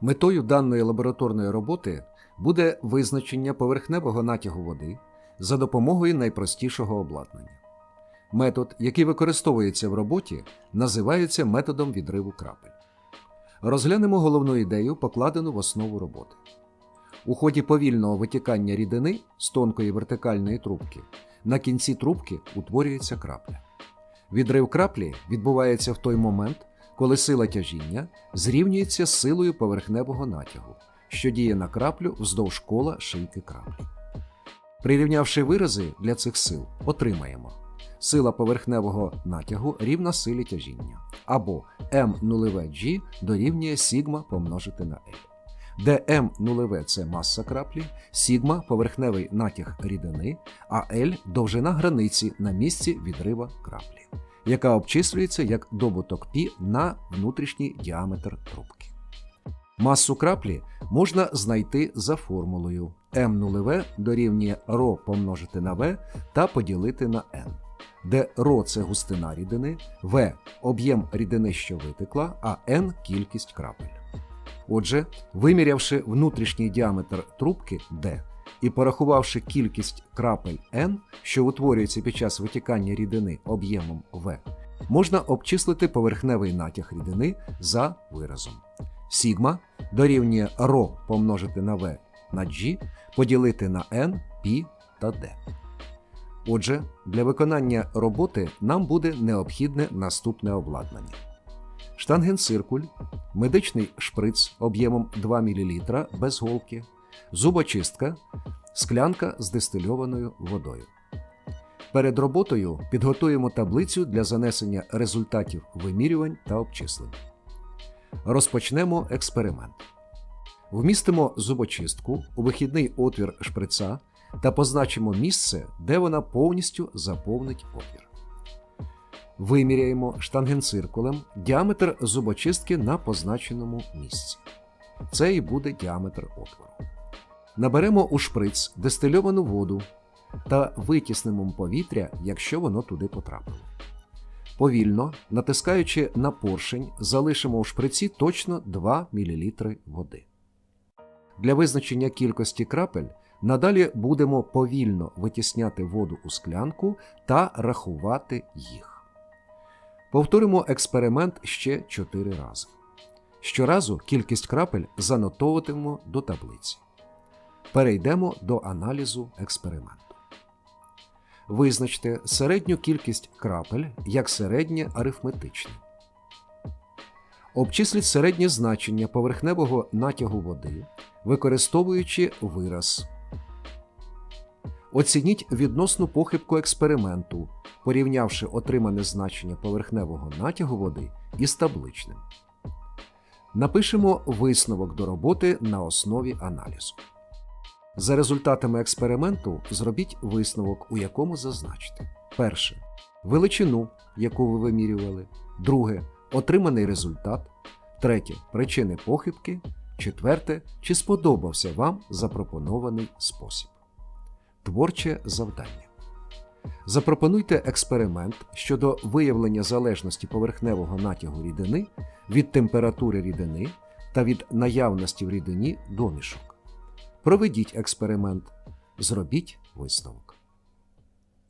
Метою даної лабораторної роботи буде визначення поверхневого натягу води за допомогою найпростішого обладнання. Метод, який використовується в роботі, називається методом відриву крапель. Розглянемо головну ідею, покладену в основу роботи. У ході повільного витікання рідини з тонкої вертикальної трубки на кінці трубки утворюється крапля. Відрив краплі відбувається в той момент, коли сила тяжіння зрівнюється з силою поверхневого натягу, що діє на краплю вздовж кола шийки краплі. Прирівнявши вирази для цих сил, отримаємо. Сила поверхневого натягу рівна силі тяжіння, або m0g дорівнює сігма помножити на L, де m0 це маса краплі, сігма поверхневий натяг рідини, а L довжина границі на місці відрива краплі, яка обчислюється як добуток π на внутрішній діаметр трубки. Масу краплі можна знайти за формулою m0 дорівнює ρ помножити на v та поділити на n, де ρ це густина рідини, v об'єм рідини, що витекла, а n кількість крапель. Отже, вимірявши внутрішній діаметр трубки D і порахувавши кількість крапель n, що утворюється під час витікання рідини об'ємом V, можна обчислити поверхневий натяг рідини за виразом. Сігма дорівнює ρ помножити на V на G поділити на n, π та d. Отже, для виконання роботи нам буде необхідне наступне обладнання. Штангенциркуль, медичний шприц об'ємом 2 мл без голки, зубочистка, склянка з дистильованою водою. Перед роботою підготуємо таблицю для занесення результатів вимірювань та обчислень. Розпочнемо експеримент. Вмістимо зубочистку у вихідний отвір шприца та позначимо місце, де вона повністю заповнить отвір. Виміряємо штангенциркулем діаметр зубочистки на позначеному місці. Це і буде діаметр отвору. Наберемо у шприц дистильовану воду та витіснемо повітря, якщо воно туди потрапило. Повільно, натискаючи на поршень, залишимо у шприці точно 2 мл води. Для визначення кількості крапель надалі будемо повільно витісняти воду у склянку та рахувати їх. Повторимо експеримент ще 4 рази. Щоразу кількість крапель занотовуватимемо до таблиці. Перейдемо до аналізу експерименту. Визначте середню кількість крапель як середнє арифметичне. Обчисліть середнє значення поверхневого натягу води, використовуючи вираз. Оцініть відносну похибку експерименту, порівнявши отримане значення поверхневого натягу води із табличним. Напишемо висновок до роботи на основі аналізу. За результатами експерименту зробіть висновок, у якому зазначите: перше величину, яку ви вимірювали, друге отриманий результат, третє причини похибки, четверте, чи сподобався вам запропонований спосіб. Творче завдання. Запропонуйте експеримент щодо виявлення залежності поверхневого натягу рідини від температури рідини та від наявності в рідині домішок. Проведіть експеримент, зробіть висновок.